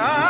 da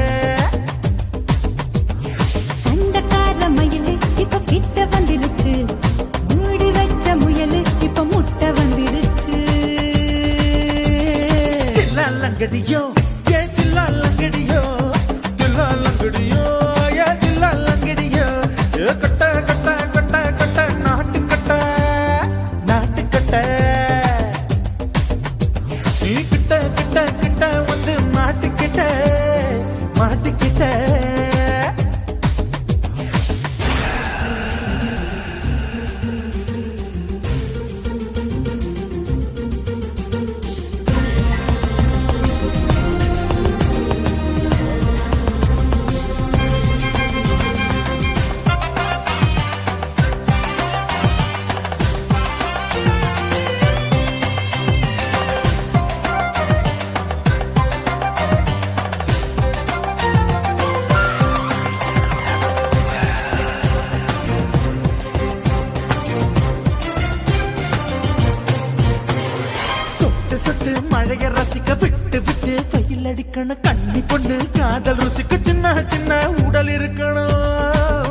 தில்லாலங்கடியோ ஏ தில்லாலங்கடியோ விட்டு மழைய ரசிக்க விட்டு விட்டு வெயில் அடிக்கணும் கண்ணி பொண்ணு காதல் ருசிக்கு சின்ன சின்ன உடல் இருக்கணும்.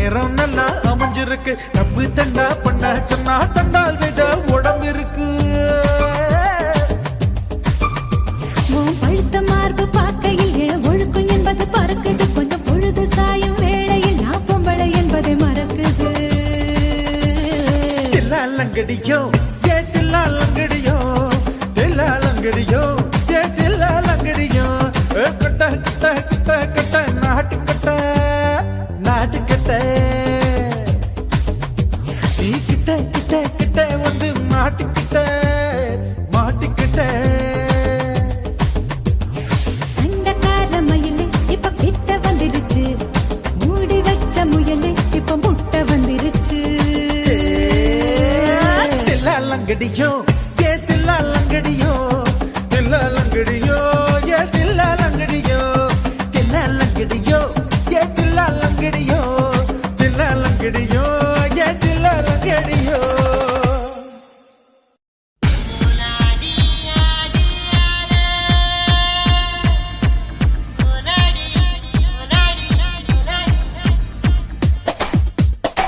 நிறம் நல்லா அமைஞ்சிருக்கு. தப்பு தண்டா பண்ண சொன்னா தண்டால் செய்த உடம்பு இருக்கு. பழுத்த மார்பு பார்க்கையில் ஒழுக்கம் என்பது பறக்குது. கொஞ்சம் பொழுது சாயும் வேளையில் நான் பொம்பளை என்பதை மறக்குது. தில்லாலங்கடியோ ஏ கட்ட. நீ கிட்ட கிட்ட கிட்ட வந்து மாட்டிக்கிட்ட மாட்டிக்கிட்ட. சண்டைக்கார மயிலு இப்ப கிட்ட வந்துருச்சு. மூடி வச்ச முயலு இப்ப முட்டை வந்துருச்சு. தில்லாலங்கடியோ